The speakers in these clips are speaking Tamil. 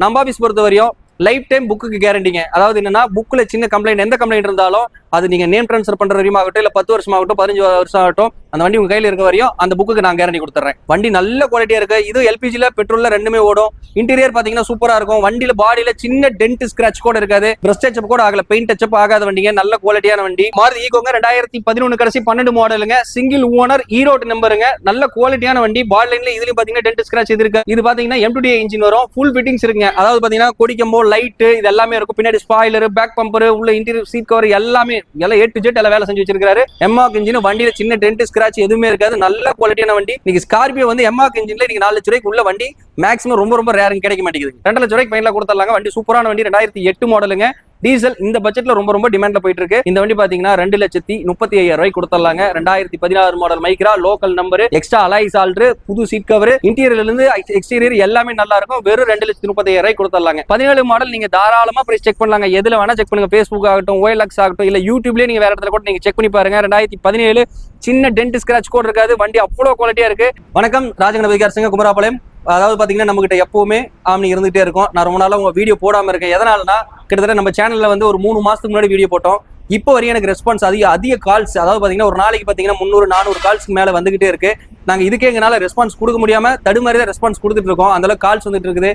நம்ம ஆஃபீஸ் பொறுத்த வரையும் லைஃப் டைம் புக்குக்கு கேரண்டிங்க அதாவது என்னன்னா புக்கில் சின்ன கம்ப்ளைண்ட் எந்த கம்ப்ளைண்ட் இருந்தாலும் அது நீங்கள் நேம் ட்ரான்ஸ்ஃபர் பண்ணுற வரையும் ஆகட்டும் இல்லை பத்து வருஷம் ஆகட்டும் பதினஞ்சு வருஷம் ஆகட்டும் அந்த வண்டி உங்க கையில இருக்க வரையும் அந்த புக்கு நான் கேரண்டி கொடுத்துறேன் வண்டி நல்ல குவாலிட்டியா இருக்கு. இது எல்பிஜில பெட்ரோல்ல ரெண்டுமே ஓடும். இன்டீரியர் பாத்தீங்கன்னா சூப்பரா இருக்கும். வண்டியில பாடியில சின்ன டென்ட் ஸ்கிராச் கூட இருக்காது. பிரஷ் டச்சப் கூட ஆகல. பெயிண்ட் டச்சப் ஆகாத வண்டிங்க. நல்ல குவாலிட்டியான வண்டி. மாறுதி ஈகோங்க ரெண்டாயிரத்தி பதினொன்று கடைசி பன்னெண்டு மாடலுங்க சிங்கிள் ஓனர் ஈரோடு நம்பருங்க நல்ல குவாலிட்டியான வண்டி. பால் லைன்ல இதுலயும் பாத்தீங்கன்னா டென்ட் ஸ்கிராச் இது இருக்கு. இது பாத்தீங்கன்னா எம்டி இன்ஜின் வரும். ஃபுல் ஃபிட்டிங்ஸ் இருக்குங்க. அதாவது பாத்தீங்கன்னா கொடிக்கம்போ லைட் இது எல்லாமே இருக்கும். பின்னாடி ஸ்பாயிலர் பேக் பம்பர் உள்ள இன்டீரியர் சீட் கவர் எல்லாமே எல்லாம் ஏ டு ஜெட் எல்லாம் வேலை செஞ்சு வச்சிருக்காரு எம்ஆக் இன்ஜின் வண்டியில சின்ன டென்ட் ஸ்கிராச் எதுவுமே இருக்காது. நல்ல குவாலிட்டியான வண்டி. நீங்க ஸ்கார்பியோ வந்து எம்ஆக் இன்ஜின்ல நீங்க நாலு லட்ச ரூபாய்க்கு உள்ள வண்டி. மேக்ஸிமம் ரொம்ப ரொம்ப ரேருங்க கிடைக்க மாட்டேங்குது ரெண்டு லட்ச ரூபாய்க்கு ஃபைனலா கொடுத்துடலாங்க. வண்டி சூப்பரான வண்டி. ரெண்டாயிரத்தி எட்டு மாடலுங்க டீசல் இந்த பட்ஜெட்ல ரொம்ப ரொம்ப டிமாண்ட்ல போயிட்டு இருக்கு இந்த வண்டி பாத்தீங்கன்னா ரெண்டு லட்சத்தி முப்பத்தி ஐயாயிரம் ரூபாய் கொடுத்துடலாங்க. ரெண்டாயிரத்தி பதினாறு model Micra local number extra alloy salt புது சீட் கவர் இன்டீரியர்ல இருந்து எக்ஸ்டீரியர் எல்லாமே நல்லா இருக்கும். வெறும் ரெண்டு லட்சத்தி முப்பத்தி ஐயாயிரம் ரூபாய் கொடுத்துடலாங்க. பதினேழு மாடல் நீங்க தாராளமா பிரைஸ் செக் பண்ணலாங்க. எதுல வேணா செக் பண்ணுங்க. பேஸ்புக் ஆகட்டும் ஓஎல்எக்ஸ் ஆகட்டும் இல்ல யூடியூப்லயே நீங்க வேற இடத்துல கூட நீங்க செக் பண்ணி பாருங்க. ரெண்டாயிரத்தி பதினேழு சின்ன டென்ட் ஸ்கிராச் கூட இருக்காது. வண்டி அவ்வளவு குவாலிட்டியா இருக்கு. வணக்கம் ராஜகணபதி சிங்க குமராபாளையம். அதாவது பார்த்தீங்கன்னா நம்மகிட்ட எப்போவுமே எப்பவுமே ஆம்னி இருந்துகிட்டே இருக்கும். நான் ரொம்ப நாளாக உங்கள் வீடியோ போடாமல் இருக்கேன். எதனாலனா கிட்டத்தட்ட நம்ம சேனலில் வந்து ஒரு மூணு மாதத்துக்கு முன்னாடி வீடியோ போட்டோம். இப்போ வரையும் எனக்கு ரெஸ்பான்ஸ் அதிக அதிக கால்ஸ் அதாவது பார்த்தீங்கன்னா ஒரு நாளைக்கு பார்த்தீங்கன்னா முந்நூறு நானூறு கால்ஸ்க்கு மேலே வந்துகிட்டே இருக்கு. நாங்கள் இதுக்கே எங்களால் ரெஸ்பான்ஸ் கொடுக்க முடியாமல் தடுமாறி தான் ரெஸ்பான்ஸ் கொடுத்துட்டு இருக்கோம். அந்த அளவுக்கு கால்ஸ் வந்துட்டு இருக்குது.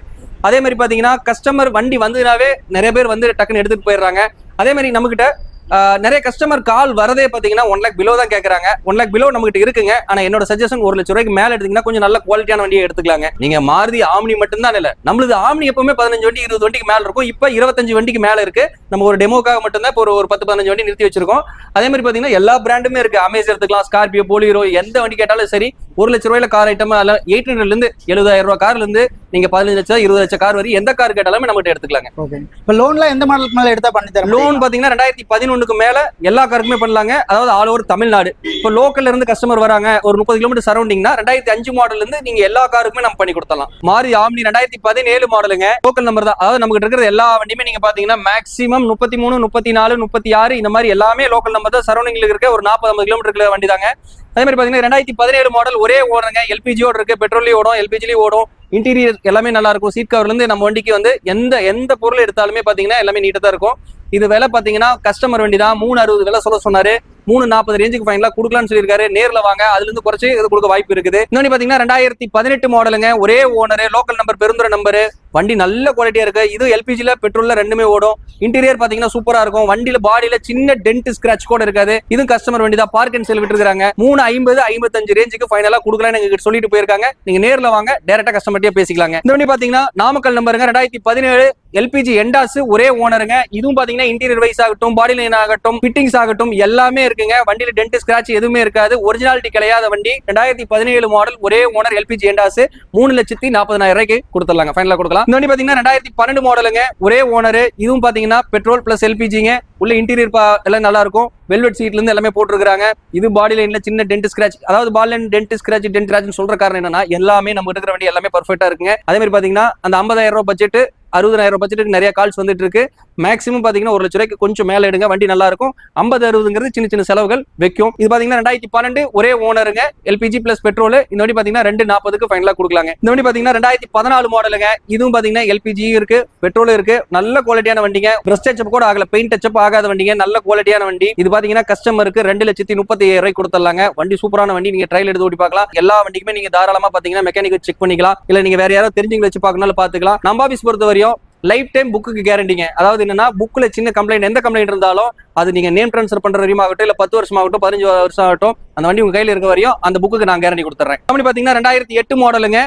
அதே மாதிரி பார்த்தீங்கன்னா கஸ்டமர் வண்டி வந்ததுனாவே நிறைய பேர் வந்து டக்குன்னு எடுத்துகிட்டு போயிடுறாங்க. அதே மாதிரி நம்மகிட்ட நிறைய கஸ்டமர் கால் வரதே பாத்தீங்கன்னா ஒன் லேக் பிலோ தான் கேக்குறாங்க. ஒன் லேக் பிலோ நம்மகிட்ட இருக்குங்க. ஆனா என்னோட சஜஷன் ஒரு லட்ச ரூபாய்க்கு மேல எடுத்தீங்கன்னா கொஞ்சம் நல்ல குவாலிட்டியான வண்டியை எடுத்துக்கலாங்க. நீங்க மாருதி ஆம்னி மட்டும்தான் இல்ல நம்மளுது ஆம்னி எப்பவுமே பதினஞ்சு வண்டி இருபது வண்டிக்கு மேல இருக்கும். இப்ப இருபத்தஞ்சு வண்டிக்கு மேல இருக்கு. நம்ம ஒரு டெமோக்காக மட்டும்தான் இப்போ ஒரு பத்து பதினஞ்சு வண்டி நிறுத்தி வச்சிருக்கோம். அதே மாதிரி பாத்தீங்கன்னா எல்லா பிராண்டுமே இருக்கு. அமேஸ் எடுத்துக்கலாம் ஸ்கார்பியோ போலியரோ எந்த வண்டி கேட்டாலும் சரி ஒரு லட்ச ரூபாயில கார் ஐட்டம் அல்ல எயிட் ஹண்ட்ரட்ல இருந்து எழுபதாயிரம் ரூபாய் கார்ல இருந்து நீங்க பதினஞ்சு லட்சம் இருபது லட்சம் கார் வரை எந்த கார் கேட்டாலுமே நம்மகிட்ட எடுத்துக்கலாங்க. இப்போ லோன்ல எந்த மாடலுக்கு மேல எடுத்தா பண்ணி தர லோன் பாத்தீங்கன்னா ரெண்டாயிரத்தி பதினொன்னுக்கு மேல எல்லா காருக்குமே பண்ணலாங்க. அதாவது ஆல் ஓவர் தமிழ்நாடு. இப்போ லோக்கல்ல இருந்து கஸ்டமர் வராங்க ஒரு முப்பது கிலோமீட்டர் சரௌண்டிங்னா ரெண்டாயிரத்தி அஞ்சு மாடல் இருந்து நீங்க எல்லா காருக்குமே நம்ம பண்ணி கொடுத்தலாம் மாறி ஆம்னி ரெண்டாயிரத்தி பதினேழு மாடலுங்க லோக்கல் நம்பர் தான். அதாவது நமக்கு இருக்கிற எல்லா வண்டியுமே நீங்க பாத்தீங்கன்னா மேக்ஸிமம் முப்பத்தி மூணு முப்பத்தி நாலு முப்பத்தி ஆறு இந்த மாதிரி எல்லாமே லோக்கல் நம்பர் தான். சரௌண்டிங்ல இருக்க ஒரு நாற்பது ஐம்பது கிலோமீட்டர் வண்டி தாங்க அதே மாதிரி பாத்தீங்கன்னா ரெண்டாயிரத்தி பதினேழு மாடல் ஒரே ஓடுறங்க. எல்பிஜியோட இருக்கு பெட்ரோல்லையும் ஓடும் எல்பிஜிலையும் ஓடும். இன்டீரியர் எல்லாமே நல்லா இருக்கும். சீட் கவர்லேருந்து நம்ம வண்டிக்கு வந்து எந்த எந்த பொருள் எடுத்தாலுமே பார்த்தீங்கன்னா எல்லாமே நீட்டாக தான் இருக்கும். இது விலை பார்த்தீங்கன்னா கஸ்டமர் வண்டி தான். மூணு அறுபது விலை சொல்ல சொன்னாரு. மூணு நாற்பது ரேஞ்சுக்கு ஃபைனலாக கொடுக்கலாம்னு சொல்லியிருக்காரு. நேரில் வாங்க. அதுலேருந்து குறைச்சி இது கொடுக்க வாய்ப்பு இருக்குது. இன்னொன்னு பார்த்தீங்கன்னா ரெண்டாயிரத்தி பதினெட்டு மாடலுங்க ஒரே owner local number Perundurai number வண்டி நல்ல குவாலிட்டியா இருக்கு. இது எல்பிஜில பெட்ரோல்ல ரெண்டுமே ஓடும். இன்டீரியர் பாத்தீங்கன்னா சூப்பரா இருக்கும். வண்டியில பாடியில சின்ன டென்ட் ஸ்கிராச் கூட இருக்காது. இது கஸ்டமர் வண்டி தான். பார்க் அண்ட் செல் விட்டுருக்காங்க மூணு ஐம்பது ஐம்பத்தஞ்சு ரேஞ்சுக்கு ஃபைனலா கொடுக்கலாம்னு சொல்லிட்டு போயிருக்காங்க. நீங்க நேர்ல வாங்க. டேரக்டா கஸ்டமர்ட்டே பேசிக்கலாங்க. இந்த வண்டி பாத்தீங்கன்னா நாமக்கல் நம்பருங்க ரெண்டாயிரத்தி பதினேழு எல்பிஜி எண்டாஸ் ஒரே ஓனருங்க இதுவும் பாத்தீங்கன்னா இன்டீரியர் வைஸ் ஆகட்டும் பாடி லைன் ஆகட்டும் ஃபிட்டிங்ஸ் ஆகட்டும் எல்லாமே இருக்குங்க. வண்டியில டென்ட் ஸ்கிராச் எதுவுமே இருக்காது. ஒரிஜினாலிட்டி கிடையாத வண்டி. ரெண்டாயிரத்தி பதினேழு மாடல் ஒரே ஓனர் எல்பிஜி எண்டாஸ் மூணு லட்சத்தி நாற்பதாயிரம் ரூபாய்க்கு கொடுத்துடலாங்க. ஃபைனலா கொடுக்கலாம். இந்த வண்டி பாத்தீங்கன்னா ரெண்டாயிரத்தி பன்னெண்டு மாடலுங்க ஒரே ஓனர் இதுவும் பாத்தீங்கன்னா பெட்ரோல் பிளஸ் எல்பிஜிங்க உள்ள இன்டீரியர் எல்லாம் நல்லா இருக்கும். வெல்வெட் சீட்ல இருந்து எல்லாமே போட்டிருக்காங்க இது பாடி லைன்ல சின்ன டென்ட் ஸ்கிராச் அதாவது body line dent scratch dent scratch சொல்ற காரணம் என்னன்னா எல்லாமே நம்ம இருக்கிற வண்டி எல்லாமே பர்ஃபெக்ட்டா இருக்குங்க. அதே மாதிரி பாத்தீங்கன்னா அந்த ஐம்பதாயிரம் ரூபாய் பட்ஜெட் அறுபதாயிரம் ரூபாய் பட்ஜெட்டுக்கு நிறைய கால்ஸ் வந்துட்டு இருக்கு. மேக்ஸிமம் பார்த்தீங்கன்னா ஒரு லட்ச ரூபாய்க்கு கொஞ்சம் மேலே எடுங்க வண்டி நல்லா இருக்கும். ஐம்பது அறுபதுங்கிறது சின்ன சின்ன செலவுகள் வைக்கும். இது பார்த்தீங்கன்னா ரெண்டாயிரத்தி பன்னெண்டு ஒரே ஓனருங்க எல்பிஜி பிளஸ் பெட்ரோல் இந்த வண்டி பார்த்தீங்கன்னா ரெண்டு நாற்பதுக்கு ஃபைனலாக கொடுக்கலாங்க. இந்த வண்டி பார்த்தீங்கன்னா ரெண்டாயிரத்தி பதினாலு மாடலுங்க இதுவும் பார்த்தீங்கன்னா எல்பிஜி இருக்கு பெட்ரோல் இருக்கு. நல்ல குவாலிட்டியான வண்டிங்க. பிரஸ் டச்சப் கூட ஆகல பெயிண்ட் டச்சப் ஆகாத வண்டிங்க. நல்ல குவாலிட்டியான வண்டி. இது பார்த்தீங்கன்னா கஸ்டமருக்கு ரெண்டு லட்சத்தி முப்பத்தி ஏழு ரூபாய் கொடுத்துடலாங்க வண்டி சூப்பரான வண்டி. நீங்க ட்ரையல் எடுத்து ஓட்டி பார்க்கலாம். எல்லா வண்டிக்குமே நீங்க தாராளமா பாத்தீங்கன்னா மெக்கானிக் செக் பண்ணிக்கலாம். இல்ல நீங்க வேற யாராவது தெரிஞ்சவங்க வச்சு பார்க்கணும் பாத்துக்கலாம் நம்ம ஆஃபீஸ் பொறுத்த வரையும் லைஃப் டைம் புக்குக்கு கேரண்டிங்க அதாவது என்னன்னா புக்ல சின்ன கம்ப்ளைண்ட் எந்த கம்ப்ளைண்ட் இருந்தாலும் அது நீங்க நேம் ட்ரான்ஸ்ஃபர் பண்ற வரையும் ஆகட்டும் இல்ல பத்து வருஷம் ஆகட்டும் பதினஞ்சு வருஷம் ஆகட்டும் அந்த வண்டி உங்க கையில இருக்க வரையும் அந்த புக்குக்கு நான் கேரண்டி கொடுத்துறேன் அப்படி பாத்தீங்கன்னா ரெண்டாயிரத்தி எட்டு மாடலுங்க